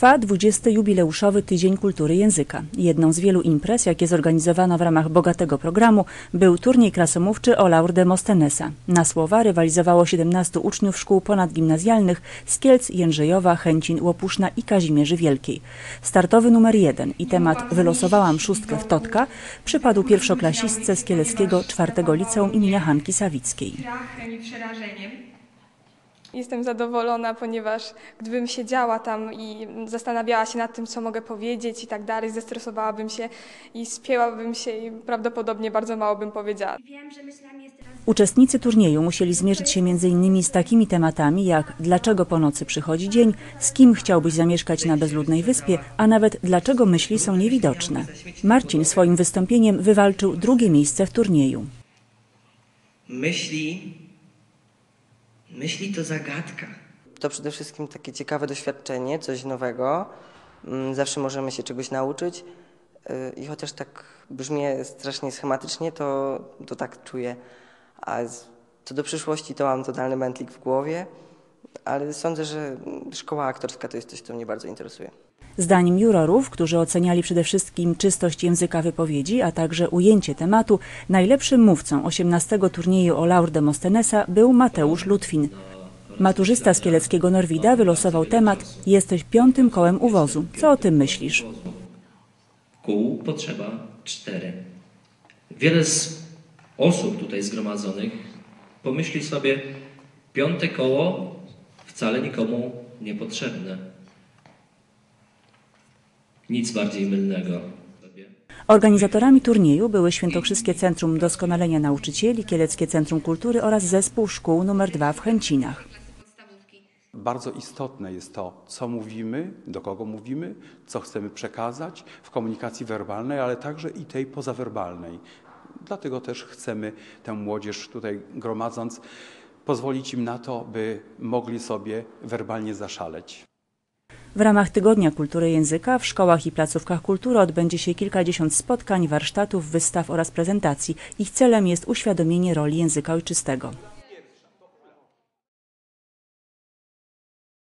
Trwa 20. jubileuszowy Tydzień Kultury Języka. Jedną z wielu imprez, jakie zorganizowano w ramach bogatego programu, był turniej krasomówczy o laur Demostenesa. Na słowa rywalizowało 17 uczniów szkół ponadgimnazjalnych z Kielc, Jędrzejowa, Chęcin, Łopuszna i Kazimierzy Wielkiej. Startowy numer jeden i temat Wylosowałam szóstkę w Totka przypadł pierwszoklasistce z Kieleckiego czwartego liceum imienia Hanki Sawickiej. Jestem zadowolona, ponieważ gdybym siedziała tam i zastanawiała się nad tym, co mogę powiedzieć i tak dalej, zestresowałabym się i spięłabym się i prawdopodobnie bardzo mało bym powiedziała. Uczestnicy turnieju musieli zmierzyć się m.in. z takimi tematami jak dlaczego po nocy przychodzi dzień, z kim chciałbyś zamieszkać na bezludnej wyspie, a nawet dlaczego myśli są niewidoczne. Marcin swoim wystąpieniem wywalczył drugie miejsce w turnieju. Myśli, myśli to zagadka. To przede wszystkim takie ciekawe doświadczenie, coś nowego. Mm, Zawsze możemy się czegoś nauczyć y, i chociaż tak brzmi strasznie schematycznie, to, to tak czuję. A co do przyszłości, to mam totalny mętlik w głowie, ale sądzę, że szkoła aktorska to jest coś, co mnie bardzo interesuje. Zdaniem jurorów, którzy oceniali przede wszystkim czystość języka wypowiedzi, a także ujęcie tematu, najlepszym mówcą 18 turnieju o laur Demostenesa był Mateusz Lutwin. Maturzysta z kieleckiego Norwida wylosował temat Jesteś piątym kołem uwozu. Co o tym myślisz? Kół potrzeba cztery. Wiele z osób tutaj zgromadzonych pomyśli sobie, piąte koło wcale nikomu niepotrzebne. Nic bardziej mylnego. Organizatorami turnieju były Świętokrzyskie Centrum Doskonalenia Nauczycieli, Kieleckie Centrum Kultury oraz Zespół Szkół nr 2 w Chęcinach. Bardzo istotne jest to, co mówimy, do kogo mówimy, co chcemy przekazać w komunikacji werbalnej, ale także i tej pozawerbalnej. Dlatego też chcemy tę młodzież tutaj gromadząc pozwolić im na to, by mogli sobie werbalnie zaszaleć. W ramach Tygodnia Kultury Języka w szkołach i placówkach kultury odbędzie się kilkadziesiąt spotkań, warsztatów, wystaw oraz prezentacji. Ich celem jest uświadomienie roli języka ojczystego.